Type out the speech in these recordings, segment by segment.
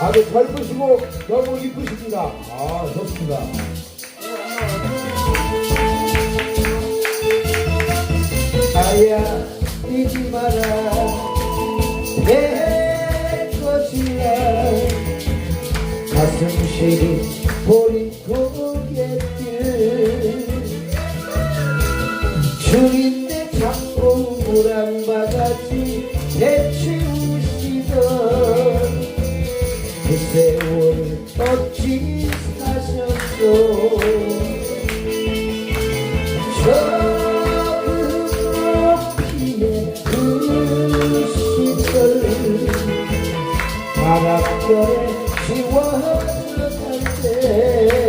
아주 젊으시고 너무 이쁘십니다. 아, 좋습니다. 아야 뛰지 마라 내 것이야 가슴 시린 보리 고갯길 주인 바람결에 지워져갈 때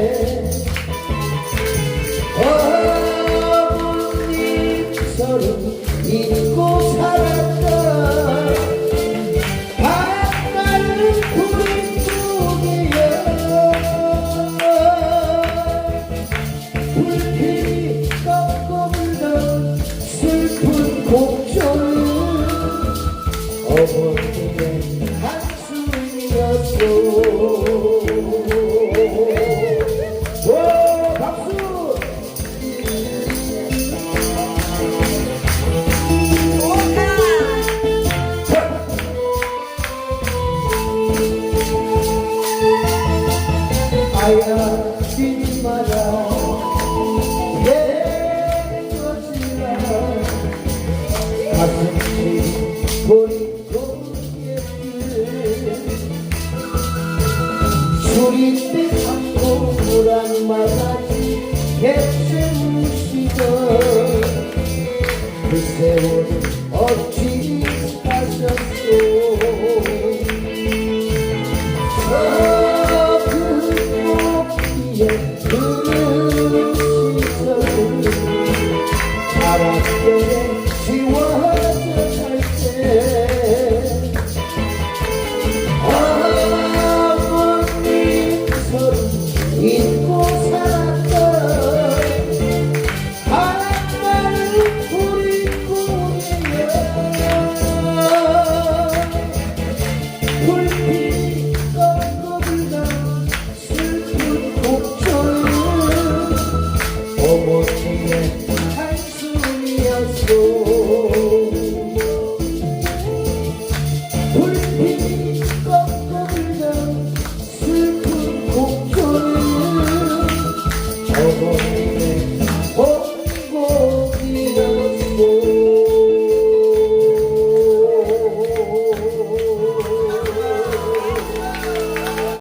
한숨 노란 말라지 햇새무시던 슬픈 목소리 저번